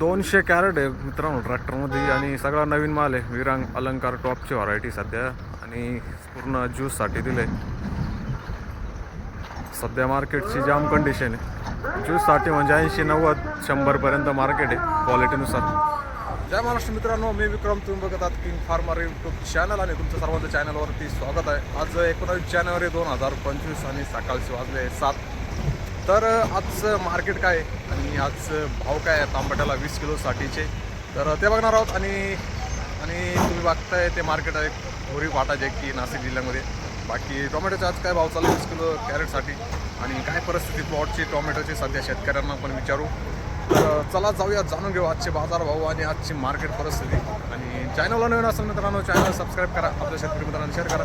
दोनशे कॅरेट आहे मित्रांनो ट्रॅक्टरमध्ये आणि सगळा नवीन माल आहे. विरांग अलंकार टॉपची व्हरायटी सध्या आणि पूर्ण ज्यूससाठी दिले सध्या मार्केटची जाम कंडिशन आहे. ज्यूससाठी म्हणजे ऐंशी नव्वद शंभरपर्यंत मार्केट आहे क्वालिटीनुसार जय महाराष्ट्र मित्रांनो मी विक्रम तुम्ही बघत आहात किंग फार्मर यूट्यूब चॅनल आणि तुमचं सर्वांचं चॅनलवरती स्वागत आहे. आज एकोणावीस जानेवारी दोन हजार पंचवीस आणि सकाळचे वाजले सात. तर आजचं मार्केट काय आहे आणि आज भाव काय आहे? तांबट्याला वीस किलोसाठीचे तर ते बघणार आहोत आणि आणि तुम्ही बघताय ते मार्केट आहे भोरी फाटाचे की नाशिक जिल्ह्यामध्ये. बाकी टोमॅटोचे आज काय भाव चालू वीस किलो कॅरेटसाठी. आणि काय परिस्थिती प्लॉटची टोमॅटोची? सध्या शेतकऱ्यांना पण विचारू. तर चला जाऊया जाणून घेऊ आजचे बाजार भाव आणि आजची मार्केट परिस्थिती. आणि चॅनलला नवीन असेल मित्रांनो चॅनल सबस्क्राईब करा. आपल्या शेतकरी मित्रांना शेअर करा.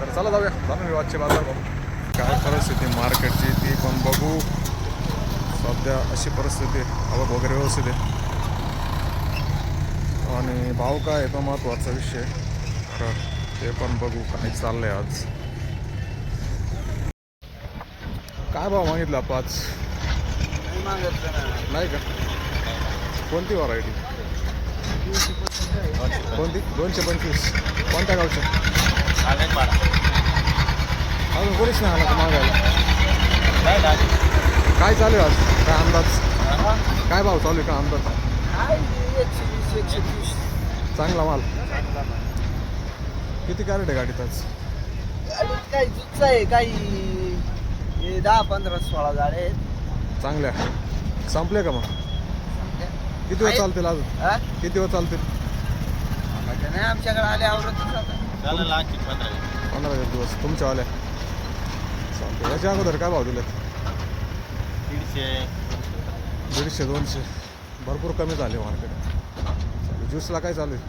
तर चला जाऊया जाणून घेऊ आजचे बाजार भाव. काय परिस्थिती मार्केटची ती पण बघू. सध्या अशी परिस्थिती आवक वगैरे व्यवस्थित आहे. आणि भाव काय आहे तो महत्त्वाचा विषय तर ते पण बघू काय चाललंय आज. काय भाव मागितला पाच नाही का? कोणती व्हरायटी कोणती? दोनशे पंचवीस. कोणत्या गावच्या? अजून कोणीच नाही आला का मागायला? काय चालू आहे आज? काय अंदाज? काय भाव चालू आहे का अंदाज? चांगला माल. किती कॅरेट आहे गाडीत आज? काही जुच्च आहे काही हे दहा पंधरा सोळा झाडे आहेत. चांगल्या. संपले का मग? किती आहेत. चालतील अजून? हा? किती दिवस चालतील? नाही आमच्याकडे आले आवडतच आता. पंधरा एक दिवस. तुमच्यावाल्या चालते याच्या अगोदर काय भाव दिलेत? दीडशे. दोनशे. भरपूर कमी झाले मार्केट ज्यूसला काय चालू आहे?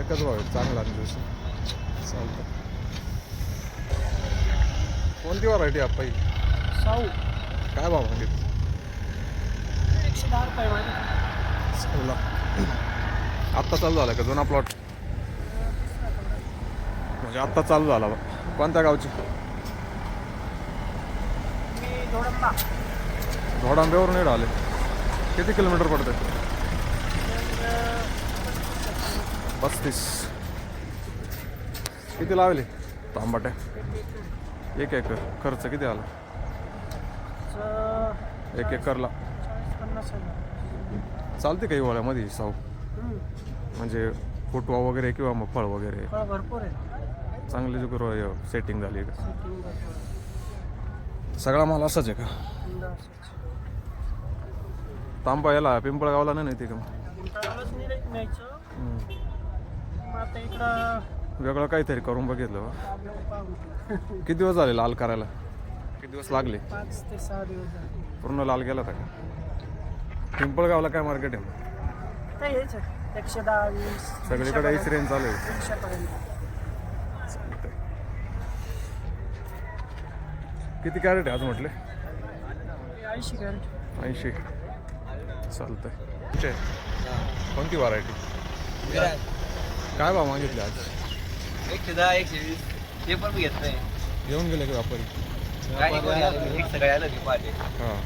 एकच भाव आहे चांगला आणि ज्यूस चालतं कोणती व्हरायटी आपण साऊ. काय भाव मागितलं एकशे दहा रुपये माझे चला. आत्ता चालू झाला का जुना प्लॉट म्हणजे आत्ता चालू झाला बा. कोणत्या गावची? मी धोडंबा घोडांब्यावरून येड आले किती किलोमीटर पडते पस्तीस. किती लावले? तांबाट्या. एक एकर. खर्च किती आला? एक एकरला. चालते काही वळ्यामध्ये साऊ? म्हणजे फुटवा वगैरे किंवा मग फळ वगैरे? भरपूर आहे. चांगली जो सेटिंग झाली का. सगळा माल असाच आहे का. तांबा याला पिंपळगावला नाही नेते का वेगळं काहीतरी करून बघितलं किती दिवस झाले लाल करायला? किती दिवस लागले? ते पूर्ण लाल गेला होता का? पिंपळगावला काय मार्केट आहे सगळीकडे रेंज चालू आहे दीडशेपर्यंत चालतंय. किती कॅरेट आहे आज म्हटले? ऐंशी कॅरेट. ऐंशी. चालतंय. तुमचे कोणती व्हरायटी काय भाव मागितले आज? एकशे दहा एकशे वीस ते पण मी घेत नाही. येऊन गेले का व्यापारी? हां.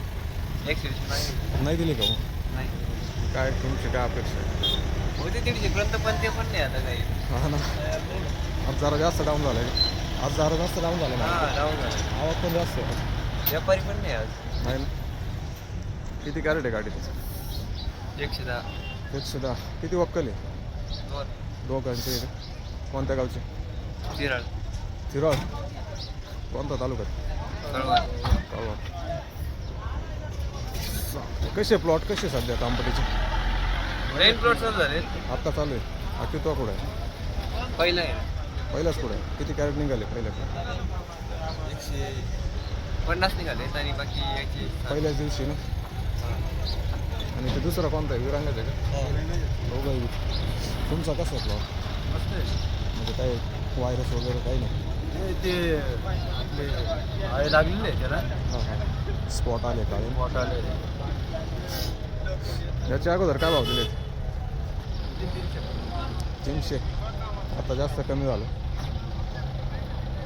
एकशे वीस नाही नाही दिले का नाही. काय तुमची काय अपेक्षा आहे? होते पर्यंत पण ते पण नाही आता काही. हा ना. आज जरा जास्त डाऊन झालं आहे आज जरा जास्त डाऊन झालं ना. हा राहून झालं. आवक पण जास्त आहे. व्यापारी पण नाही आज. नाही. ना किती कॅरेट आहे गाडीत एकशे दहा. एकशे दहा. किती वक्कल आहे? दोन. दोघांचे का? कोणत्या गावचे? चिराळ शिरोळ कोणता तालुक्यात कळवा. कसे प्लॉट कसे सध्या तांपटीचे रेन प्लॉट चालू झाले. आत्ता चालू आहे. हा कुठं आहे? पहिला आहे. पहिलाच कुठं किती कॅरेट निघाले पहिल्या एकशे पन्नास निघाले आणि बाकी पहिल्याच दिवशी ना? आणि ते दुसरा कोणता आहे? विरांगाच आहे का? दोघंही. तुमचा कसा मस्त आहे. म्हणजे काय व्हायरस वगैरे काही नाही? ते आपले आळे लागलेले आहे त्याला. हां हां. स्पॉट आले काय मोठा आले याच्या अगोदर काय भाव दिले? तीनशे. आता जास्त कमी झालं.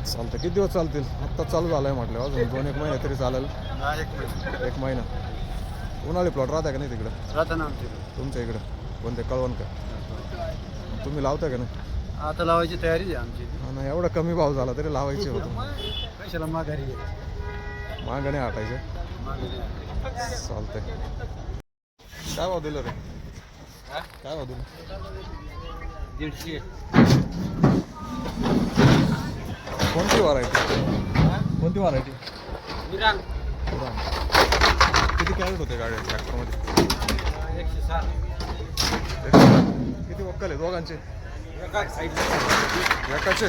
चालतं किती दिवस चालतील? आत्ता चालू झालं आहे म्हटलं अजून दोन एक महिने तरी चालेल. एक एक महिना. उन्हाळी प्लॉट राहता का नाही तिकडं? राहता आमच्या तुमच्या इकडं. कोणते? कळवण का तुम्ही लावता का नाही? आता लावायची तयारी आहे आमची. आणि एवढा कमी भाव झाला तरी लावायचे होतं. कशाला माघारी मागणे हटायचे. माघारी. चालतंय. काय भाव दिलं रे? काय भाव दिलं? दीडशे. कोणती व्हरायटी कोणती व्हरायटी किती कॅरेट होते गाडी ट्रॅक्टरमध्ये एकशे साठ. किती वक्कल आहे दोघांचे? एकाचे?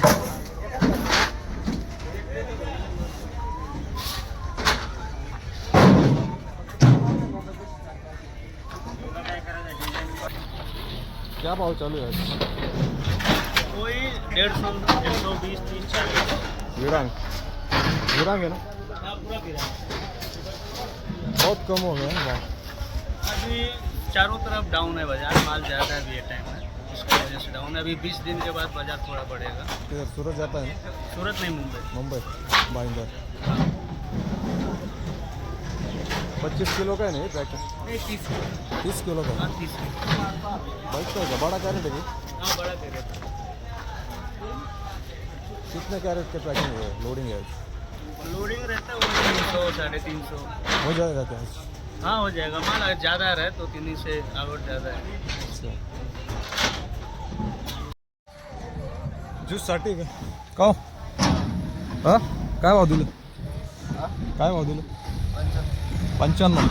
क्या भाव चालू है? कोई डेढ़ सौ एक सौ बीस तीन चालीस। विरांग विरांग है ना? हाँ, पूरा गिरा बहुत कम हो गया ना भाव। अभी चारों तरफ़ डाउन है बाज़ार माल ज़्यादा है अभी ये टाइम में। इसकी वजह से डाउन है। अभी बीस दिन के बाद बाज़ार थोड़ा बढ़ेगा। सूरत जाता है सूरत नहीं मुंबई। मुंबई भाईंदर पच्चीस किलो का है ना ये पैकेट नहीं तीस तीस किलो का? हाँ तीस बाईस का बड़ा कैरेट है? हाँ कितने कैरेट के पैकिंग है? लोडिंग है? लोडिंग रहता है वो तीन सौ साढ़े तीन सौ। हो जाएगा क्या? हाँ हो जाएगा। माल अगर ज़्यादा रहे तो तीन से आवट ज़्यादा है। अच्छा। ज्यूससाठी का का हो? हा काय भाव दिलं काय भाव दिलं पंच्याण्णव.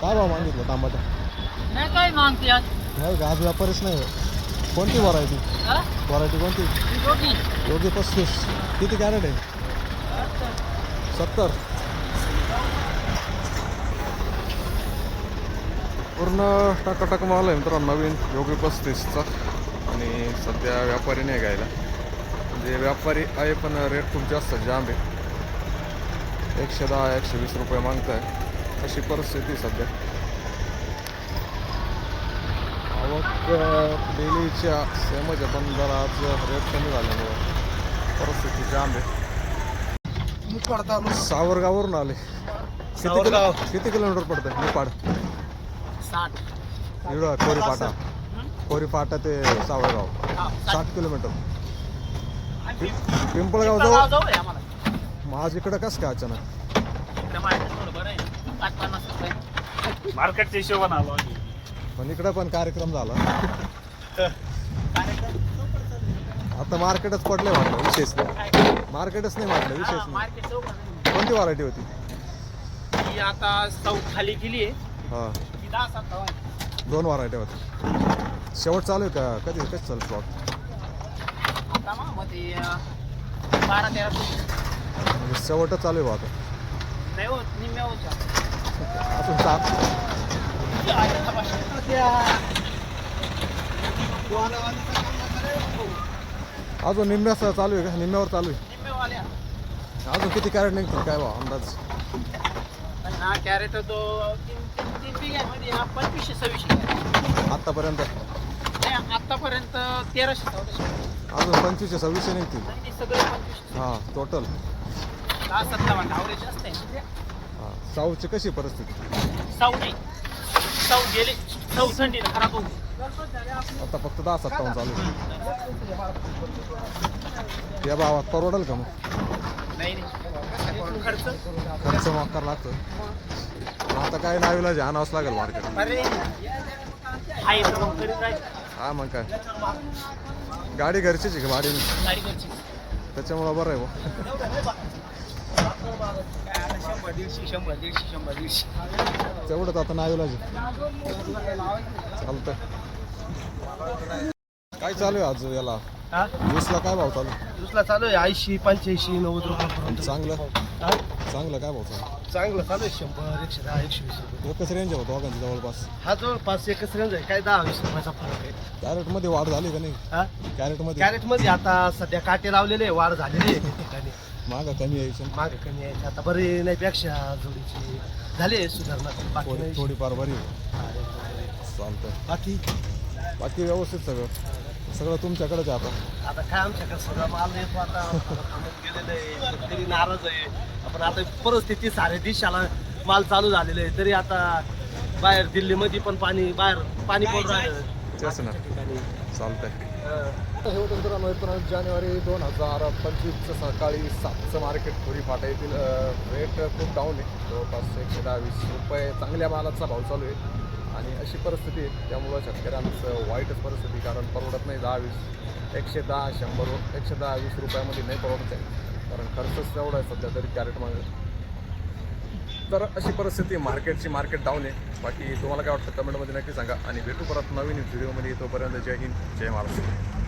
काय भाव मागितलं क्या मांगती आज नाही का? आज व्यापारीच नाही. आहे. कोणती व्हरायटी? व्हरायटी कोणती? योगी पस्तीस. किती कॅरेट आहे? सत्तर. पूर्ण टकाटक माल आहे मित्रांनो नवीन. योगी पस्तीसचा. आणि सध्या व्यापारी नाही घ्यायला. म्हणजे व्यापारी आहे पण रेट खूप जास्त जाम आहे एकशे दहा एकशे वीस रुपये मागताय. अशी परिस्थिती आहे सध्या. आवक डेलीच्या सेमच आहे पण जरा आज रेट कमी झाल्यामुळं परिस्थिती जाम आहे सावरगाववरून आले. किती सावरगाव. किती किलोमीटर पडतं निपाड. साठ. इकडं कोरीपाटा. कोरीपाटा ते सावरगाव. साठ किलोमीटर. पिंपळगाव जवळ? मग आज इकडं कसं काय अचानक? मार्केटच्या हिशोबाने आलो आम्ही. पण इकडं पण कार्यक्रम झाला. आता मार्केटच पडलंय म्हटलं विशेष नाही. मार्केटच नाही म्हटलं विशेष नाही. मार्केट चौक. कोणती व्हरायटी होती? ही आता चौ खाली गेली आहे. हां. दहा दोन व्हरायटी होत्या. शेवट चालू आहे का? कधी कधी चालू प्लॉट आता मग मग ते अं, बारा तेरा. म्हणजे शेवटच चालू आहे बा आता. नाही हो निम्म्या होत्या अजून सात निम्म्याच चालू आहे का? निम्म्यावर चालू आहे. निम्म्यावाल्या. अजून किती कॅरेट निघतील काय बा अंदाज? आणि हा कॅरेट तो तीन तीन तीन बिघ्यांमध्ये हा पंचवीसशे सव्वीसशे आत्तापर्यंत नाही आत्तापर्यंत तेराशे चौदाशे. अजून पंचवीसशे सव्वीसशे निघतील. नाही सगळे पंचवीसशे. हां टोटल दहा सत्तावन्न हां साऊथची कशी परिस्थिती? सौ नाही सौ गेले. सौ थंडी खराब होऊ आता फक्त दहा सत्तावन्न चालू आहे. त्या भावात परवडेल का मग? नाही नाही. खर्च? खर्च माफ करावा लागतो आता काय नावीला आणावंच लागेल मार्केट अरे आहे तर मग करीत राहायचं हा मग काय. गाडी घरचीच आहे का भाडी त्याच्यामुळं बरं आहे काय आता शंभर दीडशे शंभर दीडशे शंभर दीडशे. तेवढंच आता नावीला चालतं काय चालू आहे आज याला? हा? ज्यूसला काय भाव चालू? दुसरा चालू आहे ऐंशी पंच्याऐंशी नव्वद रुपयापर्यंत. चांगलं? चांगलं काय भाव चालू? चांगलं चालू आहे शंभर एकशे दहा एकशे वीस रुपये. एकच रेंज होतो दोघांची जवळपास. हा जवळपास एकच रेंज आहे. काय दहा वीस रुपयाचा फरक आहे. कॅरेटमध्ये वाढ झाली का नाही? हा? कॅरेटमध्ये? कॅरेटमध्ये आता सध्या काटे लावलेले आहे, वाढ झालेली आहे ठिकाणी मागं कमी यायची मागे कमी आहे. आता बरे नाही पेक्षा जोडीची झाली आहे सुधारणा बाकी थोडी नाही. थोडीफार बरी आहे. चालतं बाकी? बाकी व्यवस्थित सगळं. सगळं तुमच्याकडेच आहे आता. आता काय आमच्याकडे सगळं माल येतो आता. थांबून गेलेलं आहे. शेतकरी नाराज आहे. आपण आता परिस्थिती सारे दिशाला माल चालू झालेलं आहे. तरी आता बाहेर दिल्लीमध्ये पण पाणी बाहेर पाणी पडून राहिलं. तेच ना. बाकीच्या ठिकाणी. चालतंय. अं, हे होतं मित्रांनो एकोणावीस जानेवारी दोन हजार पंचवीसचं सकाळी सातचं मार्केट थोडी फाटा येथील रेट खूप डाऊन आहे. जवळपास एकशे दहा वीस रुपये चांगल्या मालाचा भाव चालू आहे. आणि अशी परिस्थिती आहे. त्यामुळं शेतकऱ्यांचं वाईटच परिस्थिती कारण परवडत नाही दहा वीस एकशे दहा शंभर एकशे दहा वीस रुपयामध्ये नाही परवडत आहे. कारण खर्चच तेवढा आहे सध्या तरी कॅरेटमध्ये. तर अशी परिस्थिती मार्केटची मार्केट डाऊन आहे. बाकी तुम्हाला काय वाटतं कमेंटमध्ये नक्की सांगा. आणि भेटू परत नवीन व्हिडिओमध्ये. तोपर्यंत जय हिंद जय महाराष्ट्र.